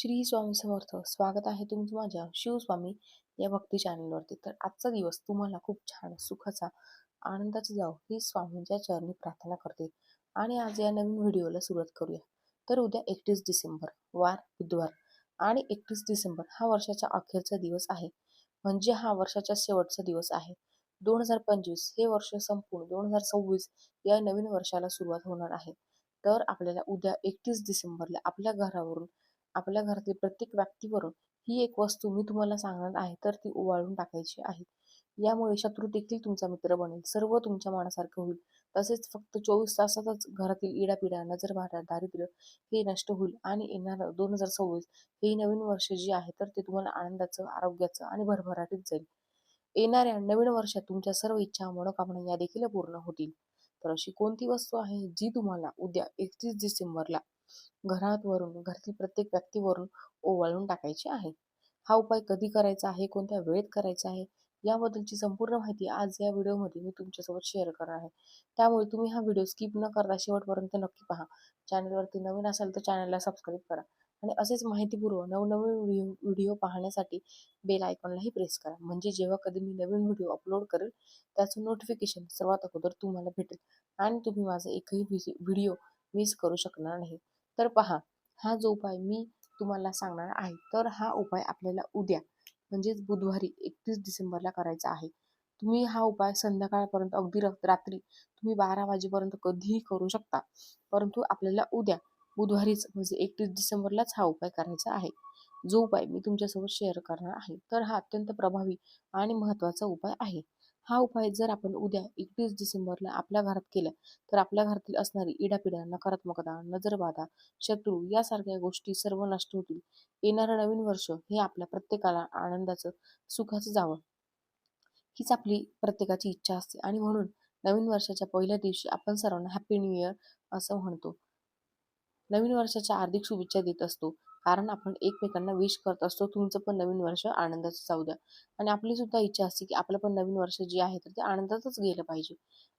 श्री स्वामी समर्थ. स्वागत आहे तुमचं माझ्या शिवस्वामी या भक्ती चॅनलवरती. तर आजचा दिवस तुम्हाला खूप छान सुखाचा आनंदाचा जाव ही स्वामींच्या चरणी प्रार्थना करते. आणि आज या नवीन व्हिडिओला सुरुवात करूया. तर उद्या एकतीस डिसेंबर वार बुधवार आणि एकतीस डिसेंबर हा वर्षाचा अखेरचा दिवस आहे. म्हणजे हा वर्षाचा शेवटचा दिवस आहे. दोन हजार पंचवीस हे वर्ष संपूर्ण दोन हजार सव्वीस या नवीन वर्षाला सुरुवात होणार आहे. तर आपल्याला उद्या एकतीस डिसेंबरला आपल्या घरावरून आपल्या घरातील प्रत्येक व्यक्तीवरून ही एक वस्तू मी तुम्हाला सांगणार आहे तर ती ओवाळून टाकायची आहे. यामुळे शत्रू देखील तुमचा मित्र बनेल सर्व तुमच्या मनासारखं होईल. तसेच फक्त चोवीस तासातच घरातील इडापिडा नजरबाधा दारिद्र्य हे नष्ट होईल आणि येणारं दोन हजार सव्वीस हे नवीन वर्ष जे आहे तर ते तुम्हाला आनंदाचं आरोग्याचं आणि भरभराटीत जाईल. येणाऱ्या नवीन वर्षात तुमच्या सर्व इच्छा मनोकामना या देखील पूर्ण होतील. तर अशी कोणती वस्तू आहे जी तुम्हाला उद्या एकतीस डिसेंबरला घरावरून घरातील प्रत्येक व्यक्तीवरून ओवाळून टाकायची आहे. हा उपाय कधी करायचा आहे? कोणत्या वेळेत करायचा आहे? याबद्दलची संपूर्ण माहिती आज या व्हिडिओमध्ये मी तुमच्यासोबत शेअर करणार आहे. त्यामुळे तुम्ही हा व्हिडिओ स्किप न करता शेवटपर्यंत नक्की पहा. चॅनलवरती नवीन असाल तर चॅनलला सबस्क्राईब करा आणि असेच माहितीपूर्व नवनवीन व्हिडिओ व्हिडिओ पाहण्यासाठी बेल आयकॉनलाही प्रेस करा. म्हणजे जेव्हा कधी मी नवीन व्हिडिओ अपलोड करेल त्याचं नोटिफिकेशन सर्वात अगोदर तुम्हाला भेटेल आणि तुम्ही माझा एकही व्हिडिओ मिस करू शकणार नाही. तर पहा हा जो उपाय मी तुम्हाला सांगणार आहे तर हा उपाय आपल्याला उद्या म्हणजेच बुधवारी एकतीस डिसेंबरला करायचा आहे. तुम्ही हा उपाय संध्याकाळपर्यंत अगदी रात्री तुम्ही बारा वाजेपर्यंत कधीही करू शकता. परंतु आपल्याला उद्या बुधवारीच म्हणजे एकतीस डिसेंबरलाच हा उपाय करायचा आहे. जो उपाय मी तुमच्यासोबत शेअर करणार आहे तर हा अत्यंत प्रभावी आणि महत्त्वाचा उपाय आहे. हा उपाय जर आपण उद्या एकवीस डिसेंबरला आपल्या घरात केला तर आपल्या घरातील असणारी इडापिडा नकारात्मकता नजरबाधा शत्रू यासारख्या गोष्टी सर्व नष्ट होतील. येणारं नवीन वर्ष हे आपल्या प्रत्येकाला आनंदाचं सुखाचं जावं. हीच आपली प्रत्येकाची इच्छा असते आणि म्हणून नवीन वर्षाच्या पहिल्या दिवशी आपण सर्वांना हॅपी न्यू इयर असं म्हणतो. नवीन वर्षाच्या हार्दिक शुभेच्छा देत असतो. कारण आपण एकमेकांना विश करत असतो. तुमचं पण नवीन वर्ष आनंदाचं जाऊ द्या. आणि आपली सुद्धा इच्छा असते की आपलं पण नवीन वर्ष जे आहे तर ते आनंदातच गेलं पाहिजे.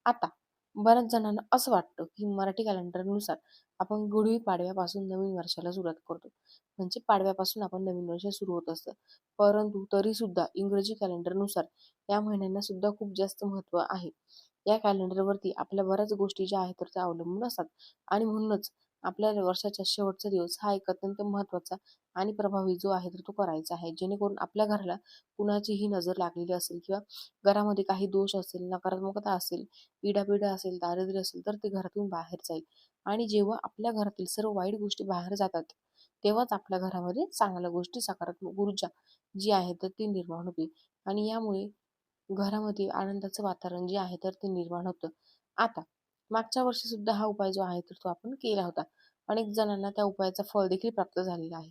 आता बऱ्याच जणांना असं वाटतं की मराठी कॅलेंडरनुसार आपण गुढी पाडव्यापासून नवीन वर्षाला सुरुवात करतो. म्हणजे पाडव्यापासून आपण नवीन वर्ष सुरू होत असतं. परंतु तरी सुद्धा इंग्रजी कॅलेंडरनुसार या महिन्यांना सुद्धा खूप जास्त महत्त्व आहे. या कॅलेंडरवरती आपल्या बऱ्याच गोष्टी ज्या आहेत तर त्या अवलंबून असतात. आणि म्हणूनच आपल्या वर्षाचा शेवटचा दिवस हा एक अत्यंत महत्त्वाचा आणि प्रभावी जो आहे तर तो करायचा आहे. जेणेकरून आपल्या घराला कुणाचीही नजर लागलेली असेल किंवा घरामध्ये काही दोष असेल नकारात्मकता असेल पिढापिढा असेल दारिद्र्य असेल तर ते घरातून बाहेर जाईल. आणि जेव्हा आपल्या घरातील सर्व वाईट गोष्टी बाहेर जातात तेव्हाच आपल्या घरामध्ये चांगल्या गोष्टी सकारात्मक ऊर्जा जी आहे तर ती निर्माण होते. आणि यामुळे घरामध्ये आनंदाचं वातावरण जे आहे तर ते निर्माण होतं. आता मागच्या वर्षी सुद्धा हा उपाय जो आहे तर तो आपण केला होता. अनेक जणांना त्या उपायाचा फळ देखील प्राप्त झालेला आहे.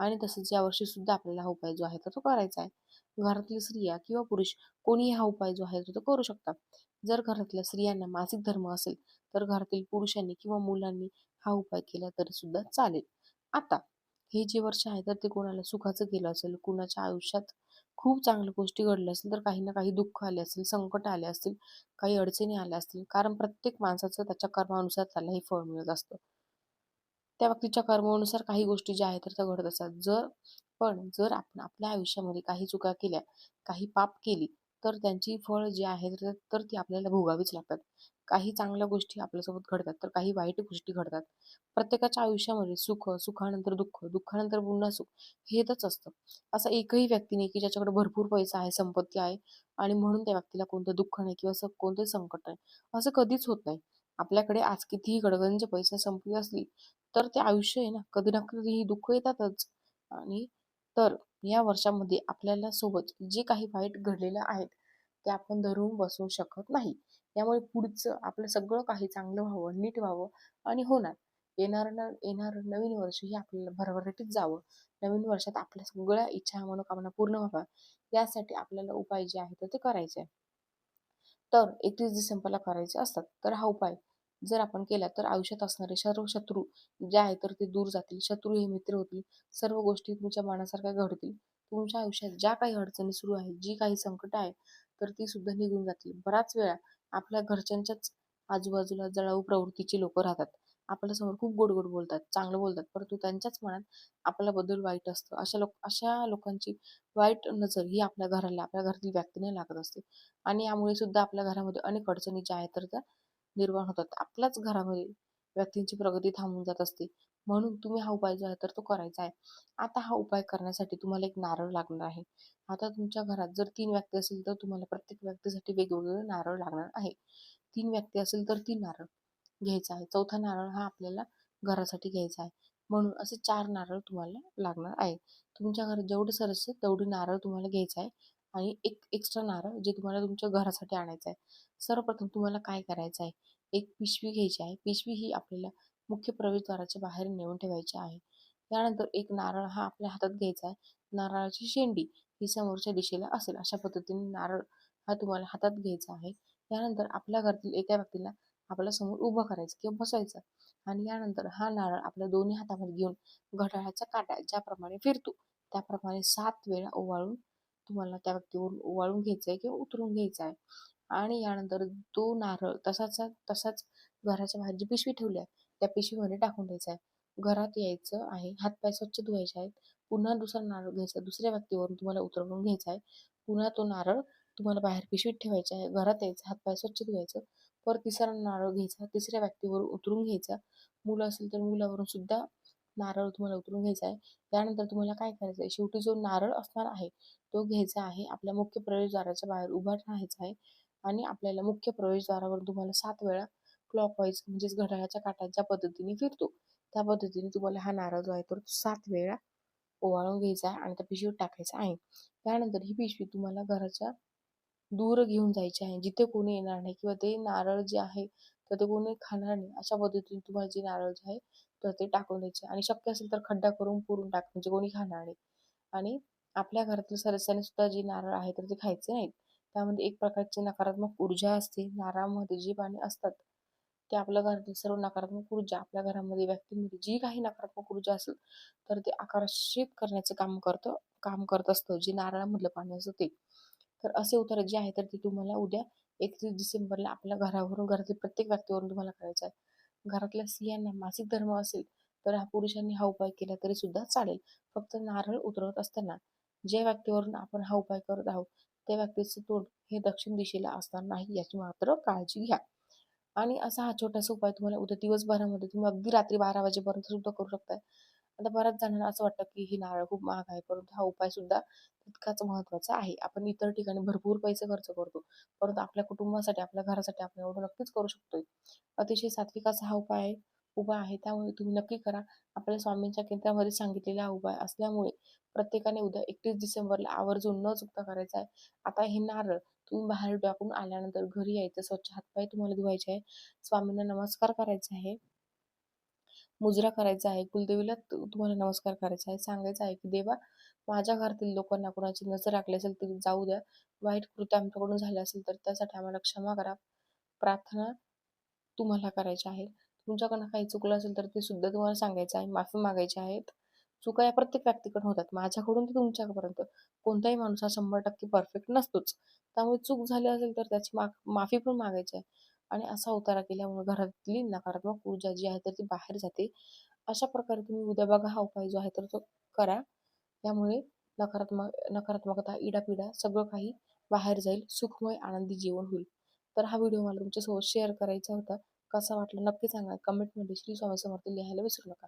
आणि तसंच यावर्षी सुद्धा आपल्याला हा उपाय जो आहे तर तो करायचा आहे. घरातील स्त्रिया किंवा पुरुष कोणीही हा उपाय जो आहे तो करू शकतात. जर घरातल्या स्त्रियांना मासिक धर्म असेल तर घरातील पुरुषांनी किंवा मुलांनी हा उपाय केला तरी सुद्धा चालेल. आता हे जे वर्ष आहे तर ते कोणाला सुखाचं गेलं असेल कुणाच्या आयुष्यात खूप चांगल्या गोष्टी घडल्या असतील तर काही ना काही दुःख आले असतील संकट आले असतील काही अडचणी आल्या असतील. कारण प्रत्येक माणसाचं त्याच्या कर्मानुसार त्याला हे फळ मिळत असतं. त्या व्यक्तीच्या कर्मानुसार काही गोष्टी ज्या आहेत तर त्या घडत असतात. जर पण जर आपण आपल्या आयुष्यामध्ये काही चुका केल्या काही पाप केली तर त्यांची फळ जी आहेत तर ती आपल्याला भोगावीच लागतात. काही चांगल्या गोष्टी आपल्यासोबत घडतात तर काही वाईट गोष्टी घडतात. प्रत्येकाच्या आयुष्यामध्ये सुख सुखानंतर दुःख दुःखानंतर पुन्हा सुख हे येतच असतं. असं एकही व्यक्ती नाही की ज्याच्याकडे भरपूर पैसा आहे संपत्ती आहे आणि म्हणून त्या व्यक्तीला कोणतं दुःख नाही किंवा असं कोणतं संकट नाही. असं कधीच होत नाही. आपल्याकडे आज कितीही गडगंज पैसा संपली असली तर ते आयुष्य आहे ना कधी ना कधी दुःख येतातच. आणि तर या वर्षामध्ये आपल्याला सोबत जे काही वाईट घडलेलं आहेत ते आपण धरून बसू शकत नाही. यामुळे पुढचं आपलं सगळं काही चांगलं व्हावं नीट व्हावं आणि होणार. येणार येणार नवीन वर्ष हे आपल्याला भरभराटीत जावं. नवीन वर्षात आपल्या सगळ्या इच्छा मनोकामना पूर्ण व्हाव्या यासाठी आपल्याला उपाय जे आहेत ते करायचे आहे तर एकतीस डिसेंबरला करायचे असतात. तर हा उपाय जर आपण केला तर आयुष्यात असणारे सर्व शत्रू जे आहे तर ते दूर जातील. शत्रू हे मित्र होतील. सर्व गोष्टी तुमच्या मनासारख्या घडतील. तुमच्या आयुष्यात ज्या काही अडचणी सुरू आहेत जी काही संकट आहे तर ती सुद्धा निघून जातील. बराच वेळा आपल्या घरच्यांच्याच आजूबाजूला जळाऊ प्रवृत्तीची लोक राहतात. आपल्यासमोर खूप गोड गोड बोलतात चांगलं बोलतात परंतु त्यांच्याच मनात आपल्याबद्दल वाईट असतं. अशा लोक अशा लोकांची वाईट नजर ही आपल्या घराला आपल्या घरातील व्यक्तीने लागत असते. आणि यामुळे सुद्धा आपल्या घरामध्ये अनेक अडचणी ज्या आहेत तर त्या निर्माण होतात. आपल्याच घरामध्ये व्यक्तींची प्रगती थांबून जात असते. म्हणून तुम्ही हा उपाय जो आहे तर तो करायचा आहे. आता हा उपाय करण्यासाठी तुम्हाला एक नारळ लागणार आहे. आता तुमच्या घरात जर तीन व्यक्ती असेल तर तुम्हाला प्रत्येक व्यक्तीसाठी वेगवेगळे नारळ लागणार आहे. तीन व्यक्ती असेल तर तीन नारळ घ्यायचा आहे. चौथा नारळ हा आपल्याला घरासाठी घ्यायचा आहे. म्हणून असे चार नारळ तुम्हाला लागणार आहे तुमच्या घरात जेवढे सदस्य तेवढे नारळ तुम्हाला घ्यायचं आहे. आणि एक एक्स्ट्रा नारळ जे तुम्हाला तुमच्या घरासाठी आणायचं आहे. सर्वप्रथम तुम्हाला काय करायचं आहे? एक पिशवी घ्यायची आहे. पिशवी ही आपल्याला मुख्य प्रवेशद्वाराच्या बाहेर नेऊन ठेवायचे आहे. त्यानंतर एक नारळ हा आपल्या हातात घ्यायचा आहे. नारळाची शेंडी ही समोरच्या दिशेला असेल अशा पद्धतीने नारळ हा तुम्हाला हातात घ्यायचा आहे. त्यानंतर आपल्या घरातील एका व्यक्तीला आपल्यासमोर उभं करायचं किंवा बसायचं आणि यानंतर हा नारळ आपल्या दोन्ही हातामध्ये घेऊन घड्याळाचा काटा ज्याप्रमाणे फिरतो त्याप्रमाणे सात वेळा ओवाळून तुम्हाला त्या व्यक्तीवरून ओवाळून घ्यायचं आहे किंवा उतरून घ्यायचं आहे. आणि यानंतर तो नारळ तसाच तसाच घराच्या बाहेर जी पिशवी ठेवली आहे त्या पिशवीमध्ये टाकून द्यायचा आहे. घरात यायचं आहे. हातपाय स्वच्छ धुवायचे आहेत. पुन्हा दुसरा नारळ घ्यायचा दुसऱ्या व्यक्तीवरून तुम्हाला उतरवून घ्यायचा आहे. पुन्हा तो नारळ तुम्हाला बाहेर पिशवीत ठेवायचा आहे. घरात यायचं हातपाय स्वच्छ धुवायचं. परत तिसरा नारळ घ्यायचा. तिसऱ्या व्यक्तीवर उतरून घ्यायचा. मुलं असेल तर मुलावरून सुद्धा नारळ तुम्हाला उतरून घ्यायचा आहे. त्यानंतर तुम्हाला काय करायचं आहे? शेवटी जो नारळ असणार आहे तो घ्यायचा आहे. आपल्या मुख्य प्रवेशद्वाराच्या बाहेर उभा राहायचा आहे. आणि आपल्याला मुख्य प्रवेशद्वारावर तुम्हाला सात वेळा क्लॉकवाईज म्हणजेच घड्याळाच्या काट्यात ज्या पद्धतीने फिरतो. त्या पद्धतीने तुम्हाला हा नारळ जो आहे तो सात वेळा ओवाळून घ्यायचा आहे आणि त्या पिशवीत टाकायचा आहे. त्यानंतर ही पिशवी तुम्हाला घराच्या दूर घेऊन जायची आहे. जिथे कोणी येणार नाही किंवा ते नारळ जे आहे तर ते कोणी खाणार नाही. अशा पद्धतीने तुम्हाला जे नारळ जे आहे तर ते टाकून द्यायचे. आणि शक्य असेल तर खड्डा करून पुरून टाक म्हणजे कोणी खाणार नाही. आणि आपल्या घरातील सदस्यांनी सुद्धा जे नारळ आहे तर ते खायचे नाहीत. त्यामध्ये एक प्रकारची नकारात्मक ऊर्जा असते. नारळामध्ये जी पाणी असतात ते आपल्या घरातील सर्व नकारात्मक ऊर्जा आपल्या घरामध्ये व्यक्तींमध्ये जी काही नकारात्मक ऊर्जा असेल तर ते आकर्षित करण्याचं काम करतं काम करत असतं. जे नारळामधलं पाणी असतं ते. तर असे उत्तर जे आहे तर ते तुम्हाला उद्या एकतीस डिसेंबरला आपल्या घरावरून घरातील प्रत्येक व्यक्तीवरून तुम्हाला करायचं आहे. घरातल्या स्त्रियांना मासिक धर्म असेल तर हा पुरुषांनी हा उपाय केला तरी सुद्धा चालेल. फक्त नारळ उतरवत असताना ज्या व्यक्तीवरून आपण हा उपाय करत आहोत त्या व्यक्तीचं तोंड हे दक्षिण दिशेला असणार नाही याची मात्र काळजी घ्या. आणि असा हा छोटासा उपाय तुम्हाला उद्या दिवसभरामध्ये तुम्ही अगदी रात्री बारा वाजेपर्यंत सुद्धा करू शकताय. आता बऱ्याच जणांना असं वाटतं की ही नारळ खूप महाग आहे परंतु हा उपाय सुद्धा तितकाच महत्त्वाचा आहे. आपण इतर ठिकाणी भरपूर पैसे खर्च करतो परंतु आपल्या कुटुंबासाठी आपल्या घरासाठी आपण एवढं नक्कीच करू शकतोय. अतिशय सात्विक असा हा उपाय आहे उभा आहे त्यामुळे तुम्ही नक्की करा. आपल्या स्वामींच्या केंद्रामध्ये सांगितलेला हा उपाय असल्यामुळे प्रत्येकाने उद्या एकतीस डिसेंबरला आवर्जून न चुकता करायचा आहे. आता हे नारळ तुम्ही बाहेर टाकून आल्यानंतर घरी यायचं स्वच्छ हातपाय तुम्हाला धुवायचे आहे. स्वामींना नमस्कार करायचा आहे. मुजरा करायचा आहे. कुलदेवीला तुम्हाला नमस्कार करायचा आहे. सांगायचं आहे की देवा माझ्या घरातील लोकांना कोणाची नजर आखली असेल तरी जाऊ द्या. वाईट कृत्य आमच्याकडून झालं असेल तर त्यासाठी आम्हाला क्षमा करा. प्रार्थना तुम्हाला करायची आहे. तुमच्याकडनं काही चुकलं असेल तर ते सुद्धा तुम्हाला सांगायचं आहे. माफी मागायची आहेत. चुका या प्रत्येक व्यक्तीकडून होतात. माझ्याकडून ते तुमच्यापर्यंत. कोणताही माणूस हा शंभर टक्के परफेक्ट नसतोच. त्यामुळे चूक झाली असेल तर त्याची मा माफी पण मागायची आहे. आणि असा उतारा केल्यामुळे घरातली नकारात्मक ऊर्जा जी आहे तर ती बाहेर जाते. अशा प्रकारे तुम्ही उद्या बघा हा उपाय जो आहे तर तो करा. त्यामुळे नकारात्मक नकारात्मकता इडापिडा सगळं काही बाहेर जाईल. सुखमय आनंदी जीवन होईल. तर हा व्हिडिओ मला तुमच्यासोबत शेअर करायचा होता. कसा वाटला नक्की सांगा. कमेंटमध्ये श्री स्वामी समर्थ लिहायला विसरू नका.